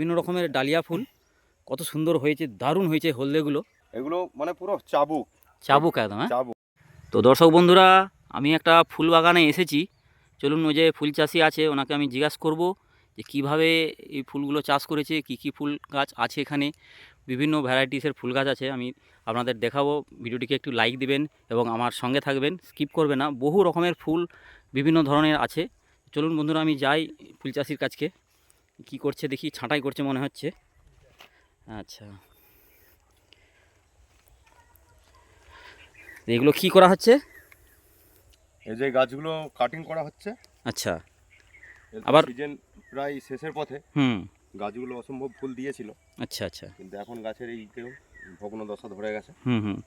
বিভিন্ন রকমের ডালিয়া ফুল। কত সুন্দর হয়েছে দারুণ হয়েছে হলদেগুলো। এগুলো মানে পুরো চাবুক। চাবুক একদম হ্যাঁ? চাবুক। তো দর্শক বন্ধুরা আমি একটা ফুল বাগানে এসেছি। চলুন ওই যে ফুল চাষি আছে ওনাকে আমি জিজ্ঞাসা করব যে কীভাবে এই ফুলগুলো চাষ করেছে কি কি ফুল গাছ আছে এখানে। বিভিন্ন ভ্যারাইটিসের ফুল গাছ আছে আমি আপনাদের দেখাবো। ভিডিওটিকে একটু লাইক দিবেন এবং আমার সঙ্গে থাকবেন। স্কিপ করবে না বহু রকমের ফুল বিভিন্ন ধরনের আছে। চলুন বন্ধুরা আমি যাই ফুল চাষির কাছকে। কি করছে দেখি ছাঁটাই করছে মনে হচ্ছে। আচ্ছা। এগুলো কি করা হচ্ছে? এই যে গাছগুলো কাটিং করা হচ্ছে। আচ্ছা। আবার সিজন প্রায় শেষের পথে হুম। গাছগুলো অসম্ভব ফুল দিয়েছিল। আচ্ছা আচ্ছা। কিন্তু এখন গাছের এই কেউ ভগ্ন দশা ধরে গেছে। হুম হুম।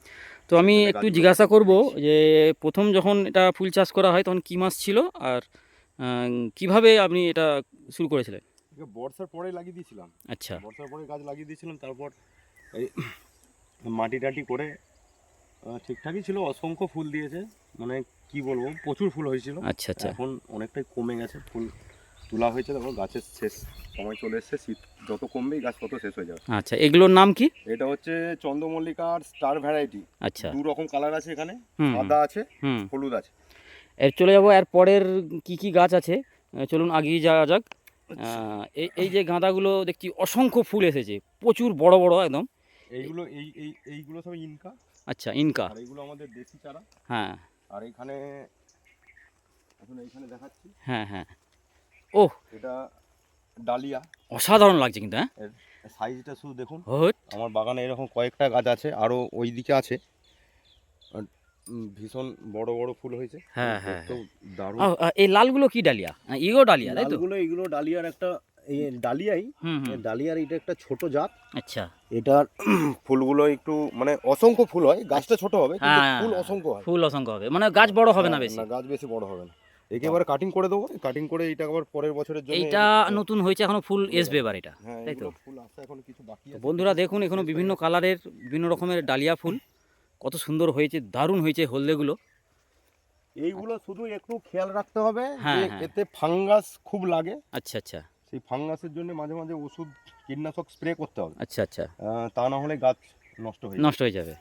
তো আমি একটু জিজ্ঞাসা করব যে প্রথম যখন এটা ফুল চাষ করা হয় তখন কী মাস ছিল? আর কীভাবে আপনি এটা শুরু করেছিলেন? বর্ষার পরে লাগিয়ে দিয়েছিলাম। আচ্ছা। বর্ষার পরে গাছ লাগিয়ে দিয়েছিলাম তারপর এই মাটি টাটি করে ঠিকঠাকই ছিল অসংখ্য ফুল দিয়েছে মানে কি বলব প্রচুর ফুল হয়েছিল। আচ্ছা আচ্ছা। এখন অনেকটাই কমে গেছে ফুল তোলা হয়েছে তারপর গাছের শেষ সময় চলে এসেছে শীত যত কমবেই গাছ তত শেষ হয়ে যাবে। আচ্ছা এগুলোর নাম কি? এটা হচ্ছে চন্দ্রমল্লিকার স্টার ভ্যারাইটি। আচ্ছা। দু রকম কালার আছে এখানে সাদা আছে হলুদ আছে। এর চলে যাব এর পরের কি কি গাছ আছে? চলুন আগিয়ে যাওয়া যাক। এই এই যে গাঁদাগুলো দেখছি অসংখ্য ফুল এসেছে প্রচুর বড় বড় একদম। এইগুলো এই এই এইগুলো সব ইনকা। আচ্ছা ইনকা। আর এইগুলো আমাদের দেশি চারা। হ্যাঁ। আর এখানে এখন এইখানে দেখাচ্ছি। হ্যাঁ হ্যাঁ। ওহ এটা ডালিয়া। অসাধারণ লাগছে কিন্তু হ্যাঁ। সাইজটা শুধু দেখুন। আমার বাগানে এরকম কয়েকটা গাছ আছে আরও ওই দিকে আছে। ভীষণ বড় বড় ফুল হয়েছে। হ্যাঁ, হ্যাঁ, দেখতেও দারুণ। আহ, আহ, এই লালগুলো কি ডালিয়া? আহ, ইগো ডালিয়া তাই তো? লালগুলো এগুলো ডালিয়ার একটা এই ডালিয়াই ডালিয়ার এটা একটা ছোট জাত। আচ্ছা। এটার ফুলগুলো একটু মানে অসংখ্য ফুল হয় গাছটা ছোট হবে কিন্তু হ্যাঁ, ফুল হ্যাঁ। অসংখ্য হয়। ফুল অসংখ্য হবে। মানে গাছ বড় হবে না হ্যাঁ, বেশি? না গাছ বেশি বড় হবে না। একেবারে কাটিং করে দেবো কাটিং করে এটা আবার পরের বছরের জন্য এইটা নতুন হয়েছে এখনও ফুল আসবে এবার এটা হ্যাঁ তাই তো? ফুল আসতে এখন কিছু বাকি বন্ধুরা দেখুন এখনও বিভিন্ন কালারের বিভিন্ন রকমের ডালিয়া ফুল। কত সুন্দর হয়েছে দারুণ হয়েছে হলদেগুলো। এইগুলো শুধু একটু খেয়াল রাখতে হবে হ্যাঁ, যে হ্যাঁ। এতে ফাঙ্গাস খুব লাগে। আচ্ছা আচ্ছা। সেই ফাঙ্গাসের জন্য মাঝে মাঝে ওষুধ কীটনাশক স্প্রে করতে হবে। আচ্ছা আচ্ছা। তা না হলে গাছ নষ্ট হয়ে নষ্ট হয়ে যাবে।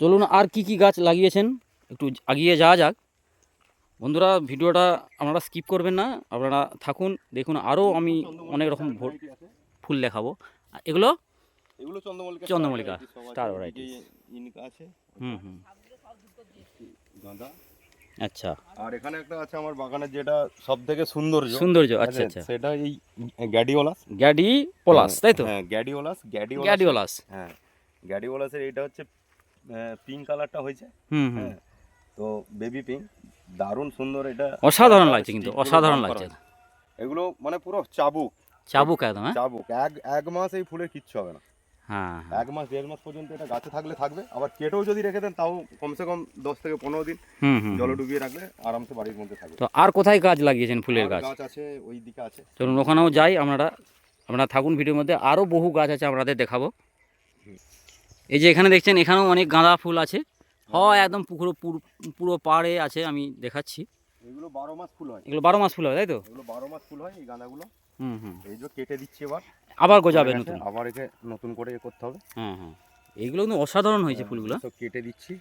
চলুন আর কি কি গাছ লাগিয়েছেন? একটু আগিয়ে যাওয়া যাক। বন্ধুরা ভিডিওটা আপনারা স্কিপ করবেন না আপনারা থাকুন দেখুন আরও আমি অনেক রকম ফুল দেখাবো। এগুলো এগুলো চন্দ্রমল্লিকা চন্দ্রমল্লিকা, এদিকে varieties। ইনকা আছে। হুম হুম। গাঁদা। আচ্ছা। আর এখানে একটা আছে আমার বাগানের যেটা সব থেকে সৌন্দর্য সৌন্দর্য আচ্ছা আচ্ছা। সেটা এই গ্যাডিওলাস। গ্যাডি পলাশ তাই তো? হ্যাঁ গ্যাডিওলাস গ্যাডিওলাস। গ্যাডিওলাস। হ্যাঁ গ্যাডিওলাসের এইটা হচ্ছে পিঙ্ক কালারটা হয়েছে। হুম হুম। হ্যাঁ তো বেবি পিঙ্ক দারুণ সুন্দর এটা। অসাধারণ লাগছে কিন্তু অসাধারণ লাগছে। এগুলো মানে পুরো চাবুক। চাবুক একদম হ্যাঁ? চাবুক। এক এক মাস এই ফুলের কিচ্ছু হবে না। হ্যাঁ হ্যাঁ। এক মাস দেড় মাস পর্যন্ত এটা গাছে থাকলে থাকবে। আবার কেটেও যদি রেখে দেন তাও কমসে কম দশ থেকে পনেরো দিন হুম হুম জলে ডুবিয়ে রাখলে আরামসে বাড়ির মধ্যে থাকবে। তো আর কোথায় গাছ লাগিয়েছেন ফুলের গাছ? গাছ আছে ওই দিকে আছে। চলুন ওখানেও যাই আমরা আপনারা থাকুন ভিডিওর মধ্যে। আরও বহু গাছ আছে আপনাদের দেখাবো। এই যে এখানে দেখছেন এখানেও অনেক গাঁদা ফুল আছে। হয় একদম পুরো পুরো- পুরো পাড়ে আছে আমি দেখাচ্ছি। এগুলো বারো মাস ফুল হয়। এগুলো বারো মাস ফুল হয় তাই তো? এগুলো বারো মাস ফুল হয় এই গাঁদাগুলো। হুম হুম। এই যে কেটে দিচ্ছি এবার। আবার গজাবে নতুন? আবার একে নতুন করে এ করতে হবে। হ্যাঁ হ্যাঁ এইগুলো কিন্তু অসাধারণ হয়েছে ফুলগুলো। সব কেটে দিচ্ছি।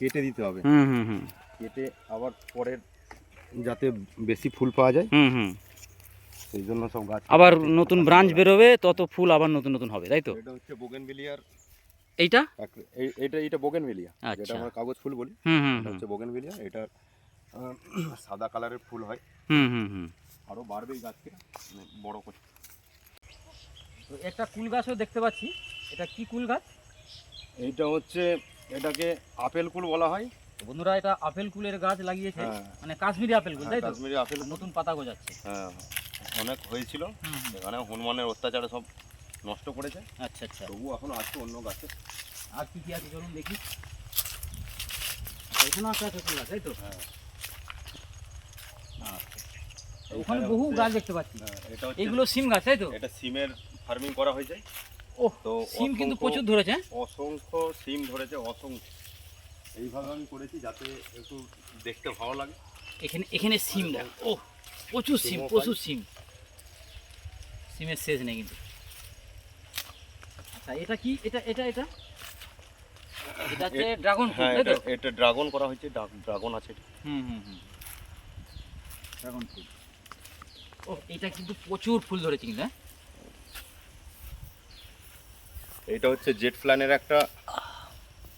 কেটে দিতে হবে। হুম হুম হুম। কেটে আবার পরের যাতে বেশি ফুল পাওয়া যায় হুম হুম। সেই জন্য সব গাছ আবার নতুন ব্রাঞ্চ বেরোবে তত ফুল আবার নতুন নতুন হবে তাই তো? এটা হচ্ছে বোগেনভিলিয়ার এইটা? এটা এটা বোগেনভিলিয়া যেটা আচ্ছা। আমরা কাগজ ফুল বলি। হুম হুম এটা হচ্ছে বোগেনভিলিয়া এটা সাদা কালারের ফুল হয়। হুম হুম হুম। আরও বাড়বে এই গাছকে মানে বড় করতে। তো একটা কুল গাছও দেখতে পাচ্ছি। এটা কি কুল গাছ? এইটা হচ্ছে এটাকে আপেল কুল বলা হয়। বন্ধুরা এটা আপেল কুলের গাছ লাগিয়েছে। হ্যাঁ। মানে কাশ্মীরি আপেল কুল তাই তো? কাশ্মীরি আপেল নতুন পাতা গজাচ্ছে। হ্যাঁ অনেক হয়েছিল। এখানে হনুমানের অত্যাচারে সব নষ্ট করেছে। আচ্ছা আচ্ছা। তবু এখন আছে অন্য গাছে। আর কি কি আছে চলুন দেখি। এখানেও একটা আছে কুল গাছ তাই তো? হ্যাঁ। ওখানে বহু গাছ দেখতে পাচ্ছি। হ্যাঁ, হচ্ছে সিম গাছ তাই তো? এটা সিমের ফার্মিং করা হয়েছে। ওহ তো সিম কিন্তু প্রচুর ধরেছে হ্যাঁ? অসংখ্য সিম ধরেছে অসংখ্য। এইভাবে আমি করেছি যাতে একটু দেখতে ভালো লাগে। এখানে এখানে সিম দেখ। ও প্রচুর সিম প্রচুর সিম। সিমের শেষ নেই কিন্তু। আচ্ছা এটা কি? এটা এটা এটা? এটা ড্রাগন হ্যাঁ এটা এটা ড্রাগন করা হয়েছে ড্রাগন আছে। হুম হুম হুম। ড্রাগন ফ্রুট ও এটা কিন্তু প্রচুর ফুল ধরেছে কিন্তু হ্যাঁ? এটা হচ্ছে জেট প্ল্যানের একটা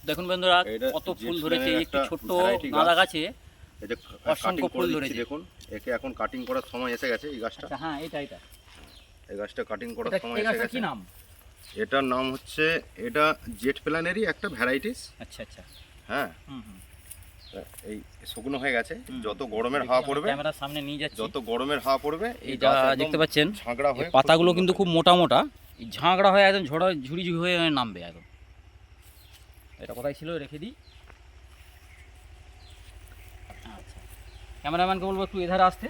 দেখুন বন্ধুরা কত ফুল ধরেছে একটু ছোট্ট গাঁদা গাছে। অসংখ্য ফুল ধরেছে। দেখুন একে এখন কাটিং করার সময় এসে গেছে এই গাছটা। আচ্ছা হ্যাঁ এটা এটা। এই গাছটা কাটিং করার সময় এসে গেছে। কি নাম? এটার নাম হচ্ছে এটা জেট প্ল্যানেরই একটা ভ্যারাইটিস আচ্ছা আচ্ছা। হ্যাঁ। হুম হুম। এই শুকনো হয়ে গেছে। যত গরমের হাওয়া পড়বে ক্যামেরার সামনে নিয়ে যাচ্ছি। যত গরমের হাওয়া পড়বে এই এটা দেখতে পাচ্ছেন ঝাঁকড়া হয়ে পাতাগুলো কিন্তু খুব মোটা মোটা এই ঝাঁকড়া হয়ে একদম ঝড়া ঝুড়ি ঝুড়ি হয়ে নামবে একদম। এটা কোথায় ছিল রেখে দিই। আচ্ছা। ক্যামেরাম্যানকে বলব একটু এধারে আসতে।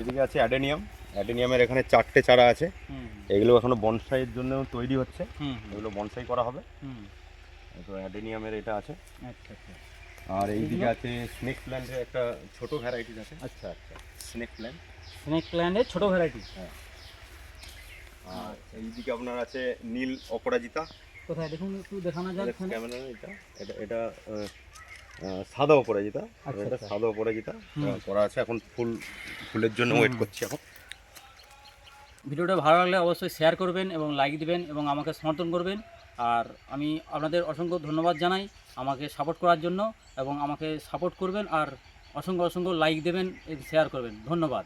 এদিকে আছে অ্যাডেনিয়াম। অ্যাডেনিয়ামের এখানে চারটে চারা আছে। হুম এগুলো এখনও বনসাইয়ের জন্য তৈরি হচ্ছে। হুম। এগুলো বনসাই করা হবে। হুম। তো অ্যাডেনিয়ামের এটা আছে। আচ্ছা আচ্ছা। আর এইদিকে? আছে স্নেক প্ল্যান্টের একটা ছোট ভ্যারাইটিস আছে। আচ্ছা আচ্ছা। স্নেক প্ল্যান্ট স্নেক প্ল্যান্টের ছোটো ভ্যারাইটি আর এইদিকে আপনার আছে নীল অপরাজিতা। কোথায়? দেখুন একটু দেখানো যাক ক্যামেরা এটা। এটা এটা সাদা অপরাজিতা। আচ্ছা, এটা আচ্ছা। সাদা অপরাজিতা। করা আছে এখন ফুল ফুলের জন্য ওয়েট। করছি এখন। ভিডিওটা ভালো লাগলে অবশ্যই শেয়ার করবেন এবং লাইক দিবেন এবং আমাকে সমর্থন করবেন। আর আমি আপনাদের অসংখ্য ধন্যবাদ জানাই আমাকে সাপোর্ট করার জন্য এবং আমাকে সাপোর্ট করবেন আর অসংখ্য অসংখ্য লাইক দেবেন শেয়ার করবেন। ধন্যবাদ।